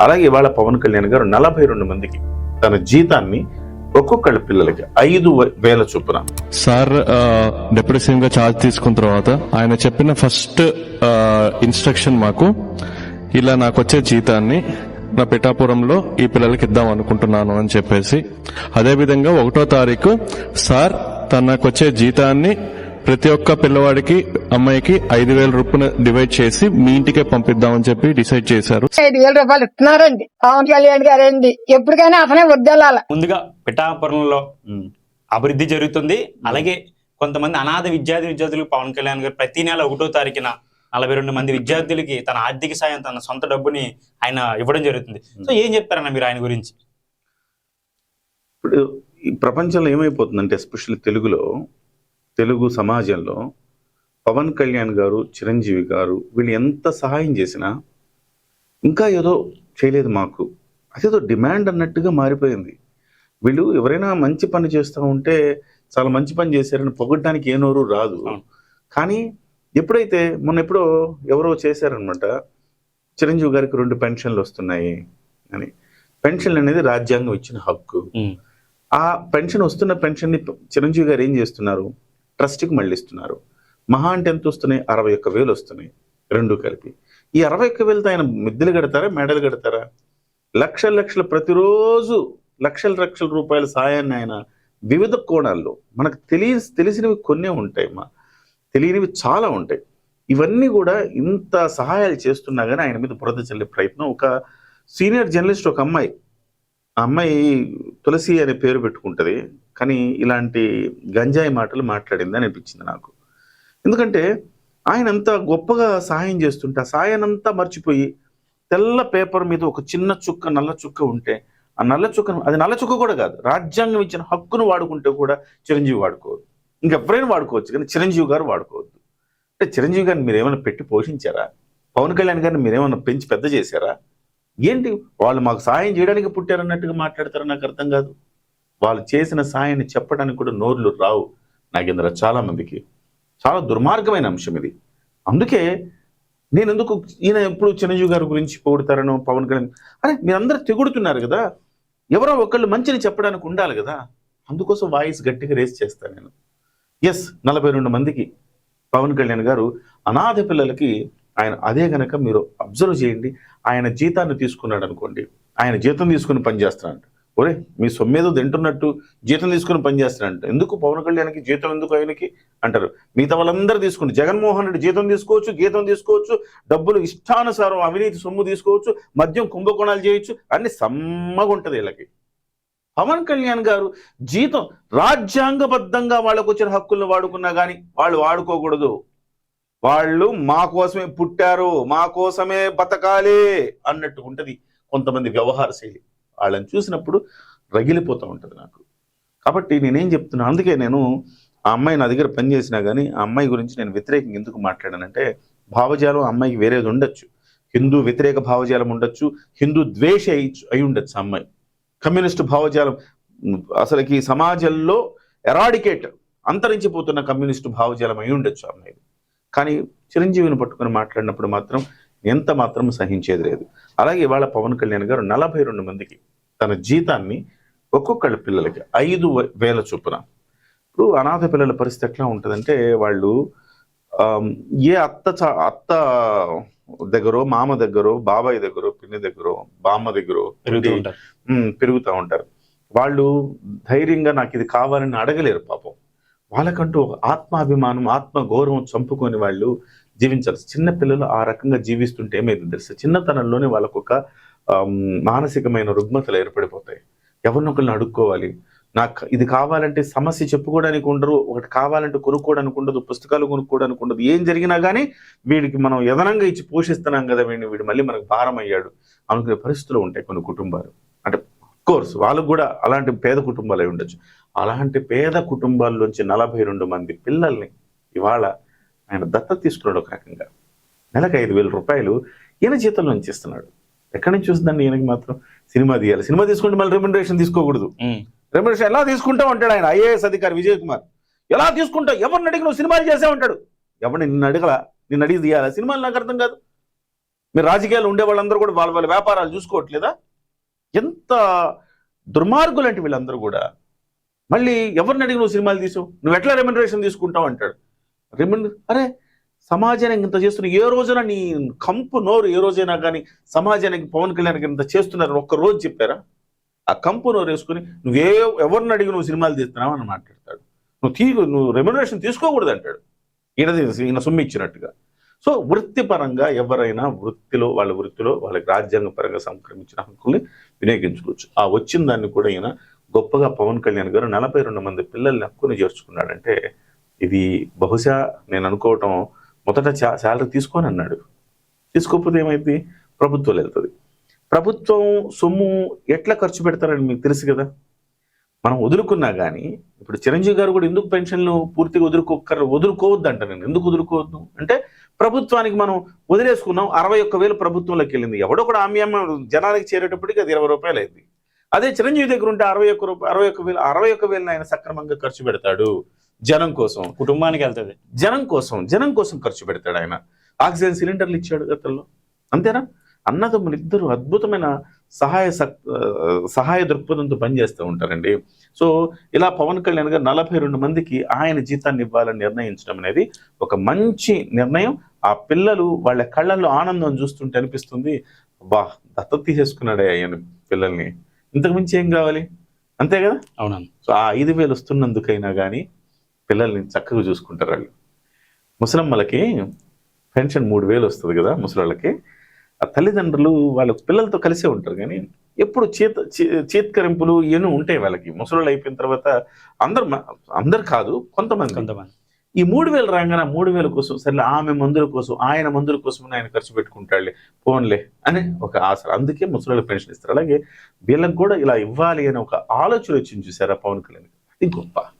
అలాగే ఇవాళ పవన్ కళ్యాణ్ గారు నలభై రెండు మందికి తన జీతాన్ని ఒక్కొక్కళ్ళ పిల్లలకి ఐదు వేల చొప్పున. సార్ డిప్యూటీ సీఎం గా ఛార్జ్ తీసుకున్న తర్వాత ఆయన చెప్పిన ఫస్ట్ ఇన్స్ట్రక్షన్ మాకు ఇలా నాకు వచ్చే జీతాన్ని నా పిఠాపురంలో ఈ పిల్లలకి ఇద్దాం అనుకుంటున్నాను అని చెప్పేసి అదే విధంగా ఒకటో తారీఖు సార్ తనకొచ్చే వచ్చే జీతాన్ని ప్రతి ఒక్క పిల్లవాడికి అమ్మాయికి ఐదు వేల రూపాయలు డివైడ్ చేసి మీ ఇంటికే పంపిద్దామని చెప్పి డిసైడ్ చేశారు. ఐదు వేల రూపాయలు ఇస్తున్నారండి. పవన్ కళ్యాణ్ గారండి ఎప్పటికైనా అతనే వద్దెళ్ళాల ముందుగా పిఠాపురంలో అభివృద్ధి జరుగుతుంది. అలాగే కొంతమంది అనాథ విద్యార్థి విద్యార్థులకు పవన్ కళ్యాణ్ గారు ప్రతి నెల ఒకటో తారీఖున నలభై రెండు మంది విద్యార్థులకి తన ఆర్థిక సాయం తన సొంత డబ్బుని ఆయన ఇవ్వడం జరుగుతుంది. సో ఏం చెప్తారన్న మీరు ఆయన గురించి? ఇప్పుడు ఈ ప్రపంచంలో ఏమైపోతుందంటే ఎస్పెషల్లీ తెలుగులో తెలుగు సమాజంలో పవన్ కళ్యాణ్ గారు చిరంజీవి గారు వీళ్ళు ఎంత సహాయం చేసినా ఇంకా ఏదో చేయలేదు మాకు. అదేదో డిమాండ్ అన్నట్టుగా మారిపోయింది. వీళ్ళు ఎవరైనా మంచి పని చేస్తూ ఉంటే చాలా మంచి పని చేశారని పొగడ్డానికి ఏ నోరు రాదు. కానీ ఎప్పుడైతే మొన్న ఎప్పుడో ఎవరో చేశారనమాట చిరంజీవి గారికి రెండు పెన్షన్లు వస్తున్నాయి అని. పెన్షన్ అనేది రాజ్యాంగం ఇచ్చిన హక్కు. ఆ పెన్షన్ వస్తున్న పెన్షన్ని చిరంజీవి గారు ఏం చేస్తున్నారు? ట్రస్ట్కి మళ్ళీ ఇస్తున్నారు మహా అంటే ఎంత వస్తున్నాయి? అరవై ఒక్క వేలు వస్తున్నాయి రెండు కలిపి. ఈ అరవై ఒక్క వేలతో ఆయన మిద్దెలు కడతారా? మెడలు కడతారా? లక్షల లక్షల ప్రతిరోజు లక్షల లక్షల రూపాయల సాయాన్ని ఆయన వివిధ కోణాల్లో మనకు తెలియ తెలిసినవి కొన్నే ఉంటాయి మా తెలియనివి చాలా ఉంటాయి. ఇవన్నీ కూడా ఇంత సహాయాలు చేస్తున్నా కానీ ఆయన మీద బురద చల్లే ప్రయత్నం. ఒక సీనియర్ జర్నలిస్ట్ ఒక అమ్మాయి. ఆ అమ్మాయి తులసి అనే పేరు పెట్టుకుంటుంది. కానీ ఇలాంటి గంజాయి మాటలు మాట్లాడింది అని అనిపించింది నాకు. ఎందుకంటే ఆయన అంత గొప్పగా సహాయం చేస్తుంటే ఆ సాయనంతా మర్చిపోయి తెల్ల పేపర్ మీద ఒక చిన్న చుక్క నల్ల చుక్క ఉంటే ఆ నల్ల చుక్కను అది నల్ల చుక్క కూడా కాదు రాజ్యాంగం ఇచ్చిన హక్కును వాడుకుంటే కూడా చిరంజీవి వాడుకోవద్దు. ఇంకెవరైనా వాడుకోవచ్చు కానీ చిరంజీవి గారు వాడుకోవద్దు. అంటే చిరంజీవి గారిని మీరు ఏమైనా పెట్టి పోషించారా? పవన్ కళ్యాణ్ గారిని మీరు ఏమైనా పెంచి పెద్ద చేశారా? ఏంటి? వాళ్ళు మాకు సాయం చేయడానికి పుట్టారన్నట్టుగా మాట్లాడతారు నాకు అర్థం కాదు. వాళ్ళు చేసిన సాయాన్ని చెప్పడానికి కూడా నోర్లు రావు నాగేంద్ర చాలా మందికి. చాలా దుర్మార్గమైన అంశం ఇది. అందుకే నేను ఎందుకు ఈయన ఎప్పుడు చిరంజీవి గారి గురించి పొగుడతారను పవన్ కళ్యాణ్ అరే మీరందరూ తెగుడుతున్నారు కదా. ఎవరో ఒకళ్ళు మంచిని చెప్పడానికి ఉండాలి కదా. అందుకోసం వాయిస్ గట్టిగా రేస్ చేస్తాను నేను. ఎస్ నలభై రెండు మందికి పవన్ కళ్యాణ్ గారు అనాథ పిల్లలకి ఆయన అదే గనక మీరు అబ్జర్వ్ చేయండి. ఆయన జీతాన్ని తీసుకున్నాడు అనుకోండి ఆయన జీతం తీసుకుని పనిచేస్తున్నాడు. ఒరే మీ సొమ్మేదో తింటున్నట్టు జీతం తీసుకుని పనిచేస్తున్నాడు ఎందుకు? పవన్ కళ్యాణ్కి జీతం ఎందుకు ఆయనకి? అంటారు. మిగతా వాళ్ళందరూ తీసుకుని జగన్మోహన్ రెడ్డి జీతం తీసుకోవచ్చు గీతం తీసుకోవచ్చు డబ్బులు ఇష్టానుసారం అవినీతి సొమ్ము తీసుకోవచ్చు మద్యం కుంభకోణాలు చేయొచ్చు అన్ని సమ్మగా ఉంటుంది వీళ్ళకి. పవన్ కళ్యాణ్ గారు జీతం రాజ్యాంగబద్ధంగా వాళ్ళకు వచ్చిన హక్కులను వాడుకున్నా కానీ వాళ్ళు వాడుకోకూడదు. వాళ్ళు మా కోసమే పుట్టారు మా కోసమే బతకాలి అన్నట్టు ఉంటది కొంతమంది వ్యవహార శైలి. వాళ్ళని చూసినప్పుడు రగిలిపోతూ ఉంటుంది నాకు. కాబట్టి నేనేం చెప్తున్నాను అందుకే నేను ఆ అమ్మాయి నా దగ్గర పనిచేసినా కానీ ఆ అమ్మాయి గురించి నేను వ్యతిరేకంగా ఎందుకు మాట్లాడానంటే భావజాలం ఆ అమ్మాయికి వేరేది ఉండొచ్చు. హిందూ వ్యతిరేక భావజాలం ఉండొచ్చు హిందూ ద్వేష అయి- అయి ఉండొచ్చు అమ్మాయి. కమ్యూనిస్టు భావజాలం అసలుకి సమాజంలో ఎరాడికేట్ అంతరించిపోతున్న కమ్యూనిస్టు భావజాలం అయి ఉండొచ్చు ఆ అమ్మాయి కానీ చిరంజీవిని పట్టుకొని మాట్లాడినప్పుడు మాత్రం ఎంత మాత్రం సహించేది లేదు. అలాగే ఇవాళ పవన్ కళ్యాణ్ గారు నలభై రెండు మందికి తన జీతాన్ని ఒక్కొక్కళ్ళ పిల్లలకి ఐదు వేల చొప్పున. ఇప్పుడు అనాథ పిల్లల పరిస్థితి ఎట్లా ఉంటుందంటే వాళ్ళు ఏ అత్త అత్త దగ్గరో మామ దగ్గరో బాబాయ్ దగ్గరో పిన్ని దగ్గరో బామ్మ దగ్గరో పెరుగుతూ ఉంటారు. వాళ్ళు ధైర్యంగా నాకు ఇది కావాలని అడగలేరు పాపం. వాళ్ళకంటూ ఒక ఆత్మాభిమానం ఆత్మ గౌరవం చంపుకొని వాళ్ళు జీవించాలి. చిన్న పిల్లలు ఆ రకంగా జీవిస్తుంటే ఏమైంది తెలుసు? చిన్నతనంలోనే వాళ్ళకు ఒక ఆమ్, మానసికమైన రుగ్మతలు ఏర్పడిపోతాయి. ఎవరినొకరిని అడుక్కోవాలి? నాకు ఇది కావాలంటే సమస్య చెప్పుకోవడానికి ఉండరు ఒకటి కావాలంటే కొనుక్కోవడానికి ఉండదు పుస్తకాలు కొనుక్కోవడానికి ఉండదు. ఏం జరిగినా కానీ వీడికి మనం యదనంగా ఇచ్చి పోషిస్తున్నాం కదా వీడిని వీడు మళ్ళీ మనకు భారం అయ్యాడు. అనుకునే పరిస్థితులు ఉంటాయి కొన్ని కుటుంబాలు. అంటే కోర్స్ వాళ్ళకు కూడా అలాంటి పేద కుటుంబాలు అయి ఉండొచ్చు. అలాంటి పేద కుటుంబాల్లోంచి నలభై రెండు మంది పిల్లల్ని ఇవాళ ఆయన దత్త తీసుకున్నాడు ఒక రకంగా. నెలకు ఐదు వేల రూపాయలు ఈయన జీతంలో ఇస్తున్నాడు. ఎక్కడి నుంచి చూస్తుందండి ఈయనకి మాత్రం? సినిమా తీయాలి. సినిమా తీసుకుంటే మళ్ళీ రెమ్యునరేషన్ తీసుకోకూడదు. రెమ్యునరేషన్ ఎలా తీసుకుంటావు అంటాడు ఆయన ఐఏఎస్ అధికారి విజయ్ కుమార్. ఎలా తీసుకుంటావు? ఎవరిని అడిగి నువ్వు సినిమాలు చేసే ఉంటాడు ఎవరిని నిన్ను అడగలా? నిన్ను అడిగి తీయాలా? సినిమాలు నాకు అర్థం కాదు. మీరు రాజకీయాలు ఉండే వాళ్ళందరూ కూడా వాళ్ళ వాళ్ళ వ్యాపారాలు చూసుకోవట్లేదా? ఎంత దుర్మార్గులు అంటే వీళ్ళందరూ కూడా. మళ్ళీ ఎవరిని అడిగి నువ్వు సినిమాలు తీసావు? నువ్వు ఎట్లా రెమ్యునరేషన్ తీసుకుంటావు అంటాడు. రెమ్యున అరే సమాజానికి ఇంత చేస్తున్న ఏ రోజున నీ కంపు నోరు ఏ రోజైనా కానీ సమాజానికి పవన్ కళ్యాణ్కి ఇంత చేస్తున్నారు ఒక్క రోజు చెప్పారా? ఆ కంపు నోరు వేసుకుని నువ్వే ఎవరిని అడిగి నువ్వు సినిమాలు తీస్తున్నావు? అని మాట్లాడతాడు. నువ్వు తీ నువ్వు రెమ్యునరేషన్ తీసుకోకూడదు అంటాడు. ఈయన ఈయన సొమ్ము ఇచ్చినట్టుగా. సో వృత్తిపరంగా ఎవరైనా వృత్తిలో వాళ్ళ వృత్తిలో వాళ్ళకి రాజ్యాంగ పరంగా సంక్రమించిన హక్కుల్ని వినియోగించుకోవచ్చు. ఆ వచ్చిన దాన్ని కూడా ఈయన గొప్పగా పవన్ కళ్యాణ్ గారు నలభై రెండు మంది పిల్లల్ని హక్కుని చేర్చుకున్నాడంటే ఇది బహుశా నేను అనుకోవటం మొదట శాలరీ తీసుకొని అన్నాడు. తీసుకోకపోతే ఏమైంది? ప్రభుత్వం వెళ్తుంది. ప్రభుత్వం సొమ్ము ఎట్లా ఖర్చు పెడతారని మీకు తెలుసు కదా? మనం వదులుకున్నా కానీ ఇప్పుడు చిరంజీవి గారు కూడా ఎందుకు పెన్షన్లు పూర్తిగా వదులుకోకర్ వదులుకోవద్దు అంట నేను. ఎందుకు వదులుకోవద్దు? అంటే ప్రభుత్వానికి మనం వదిలేసుకున్నాం అరవై ఒక్క వేలు ప్రభుత్వంలోకి వెళ్ళింది. ఎవడో కూడా ఆమె జనానికి చేరేటప్పటికి అది ఇరవై రూపాయలు అయింది. అదే చిరంజీవి దగ్గర ఉంటే అరవై ఒక్క రూపాయ అరవై ఒక్క వేలు అరవై ఒక్క వేలు ఆయన సక్రమంగా ఖర్చు పెడతాడు. జనం కోసం కుటుంబానికి వెళ్తుంది. జనం కోసం జనం కోసం ఖర్చు పెడతాడు ఆయన. ఆక్సిజన్ సిలిండర్లు ఇచ్చాడు గతంలో. అంతేనా? అన్నదమ్ములు ఇద్దరు అద్భుతమైన సహాయ సహాయ దృక్పథంతో పనిచేస్తూ ఉంటారండి. సో ఇలా పవన్ కళ్యాణ్ గారు నలభై రెండు మందికి ఆయన జీతాన్ని ఇవ్వాలని నిర్ణయించడం అనేది ఒక మంచి నిర్ణయం. ఆ పిల్లలు వాళ్ళ కళ్ళల్లో ఆనందం చూస్తుంటే అనిపిస్తుంది. బా దత్తత తీసేసుకున్నాడే ఆయన పిల్లల్ని. ఇంతకు మించి ఏం కావాలి? అంతే కదా? అవునన్న సో ఆ ఐదు వేలు వస్తున్నందుకైనా కానీ పిల్లల్ని చక్కగా చూసుకుంటారు వాళ్ళు. ముసలమ్మలకి పెన్షన్ మూడు వేలు వస్తుంది కదా ముసలాళ్ళకి. ఆ తల్లిదండ్రులు వాళ్ళ పిల్లలతో కలిసే ఉంటారు కానీ ఎప్పుడు చేత చేత్కరింపులు ఇవన్నీ ఉంటాయి వాళ్ళకి. ముసలాళ్ళు అయిపోయిన తర్వాత అందరు అందరు కాదు కొంతమంది. కొంతమంది. ఈ మూడు వేలు రాగానే మూడు వేల కోసం సరే ఆమె మందుల కోసం ఆయన మందుల కోసం ఆయన ఖర్చు పెట్టుకుంటాడులే ఫోన్లే అని ఒక ఆశ. అందుకే ముసలి పెన్షన్ ఇస్తారు. అలాగే వీళ్ళకి కూడా ఇలా ఇవ్వాలి అని ఒక ఆలోచన వచ్చింది చూసారా పవన్ కళ్యాణ్ ఇది గొప్ప.